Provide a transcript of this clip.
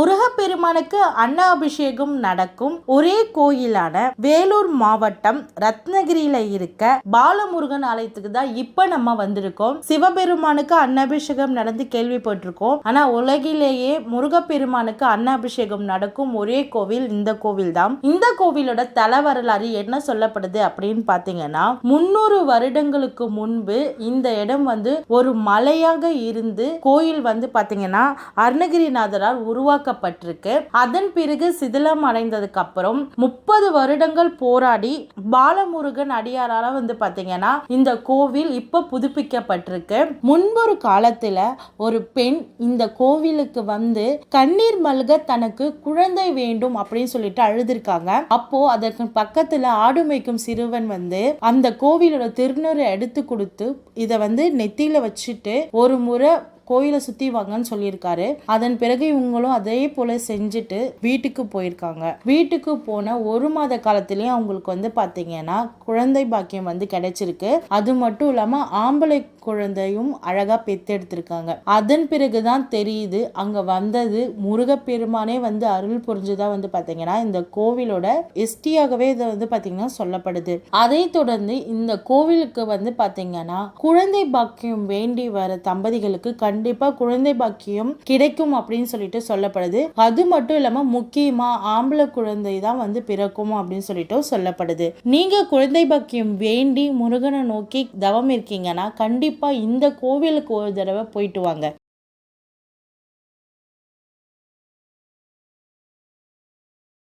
முருகப் முருகப்பெருமானுக்கு அன்னாபிஷேகம் நடக்கும் ஒரே கோயிலான வேலூர் மாவட்டம் ரத்னகிரியில இருக்க பாலமுருகன் ஆலயத்துக்கு தான் இப்ப நம்ம வந்திருக்கோம். சிவபெருமானுக்கு அன்னாபிஷேகம் நடந்து கேள்விப்பட்டிருக்கோம். ஆனா உலகிலேயே முருகப்பெருமானுக்கு அன்னாபிஷேகம் நடக்கும் ஒரே கோவில் இந்த கோவில் தான் இந்த கோவிலோட தல வரலாறு என்ன சொல்லப்படுது அப்படின்னு பாத்தீங்கன்னா முன்னூறு வருடங்களுக்கு முன்பு இந்த இடம் வந்து ஒரு மலையாக இருந்து கோயில் வந்து பாத்தீங்கன்னா அருணகிரிநாதரால் உருவாக்கப்பட்டிருக்கு. அதன் பிறகு சிதிலம் அடைந்ததுக்கு அப்புறம் முப்பது வருடங்கள் போராடி பாலமுருகன் அடியாரால வந்து பாத்தீங்கன்னா இந்த கோவில் இப்ப புதுப்பிக்கப்பட்டிருக்கு. முன்பொரு காலத்துல ஒரு பெண் இந்த கோவிலுக்கு வந்து கண்ணீர் மல்க தனக்கு குழந்தை வேண்டும் அப்படின்னு சொல்லிட்டு அழுதுருக்காங்க. அப்போ அதற்கு பக்கத்துல ஆடு மேய்க்கும் சிறுவன் வந்து அந்த கோவிலோட திருநூறு எடுத்து கொடுத்து இதை வந்து நெத்தியில வச்சுட்டு ஒரு முறை கோயிலை சுத்தி வாங்கன்னு சொல்லியிருக்காரு. அதன் பிறகு இவங்களும் அதே போல செஞ்சுட்டு வீட்டுக்கு போயிருக்காங்க. வீட்டுக்கு போன ஒரு மாத காலத்திலயும் அவங்களுக்கு வந்து பாத்தீங்கன்னா குழந்தை பாக்கியம் வந்து கிடைச்சிருக்கு. அது மட்டும் இல்லாம ஆம்பளை குழந்தையும் அழகா பெத்தெடுத்திருக்காங்க. அதன் பிறகுதான் தெரியுது அங்க வந்தது முருகப்பெருமானே வந்து அருள் புரிஞ்சுதா வந்து பாத்தீங்கன்னா இந்த கோவிலோட எஸ்டியாகவே இதை வந்து பாத்தீங்கன்னா சொல்லப்படுது. அதை தொடர்ந்து இந்த கோவிலுக்கு வந்து பாத்தீங்கன்னா குழந்தை பாக்கியம் வேண்டி வர தம்பதிகளுக்கு கண் கண்டிப்பா குழந்தை பாக்கியம் கிடைக்கும் அப்படின்னு சொல்லிட்டு சொல்லப்படுது. அது மட்டும் இல்லாம முக்கியமா ஆம்பளை குழந்தை தான் வந்து பிறக்கும் அப்படின்னு சொல்லிட்டு சொல்லப்படுது. நீங்க குழந்தை பாக்கியம் வேண்டி முருகனை நோக்கி தவம் இருக்கீங்கன்னா கண்டிப்பா இந்த கோவிலுக்கு ஒரு தடவை போயிட்டு வாங்க.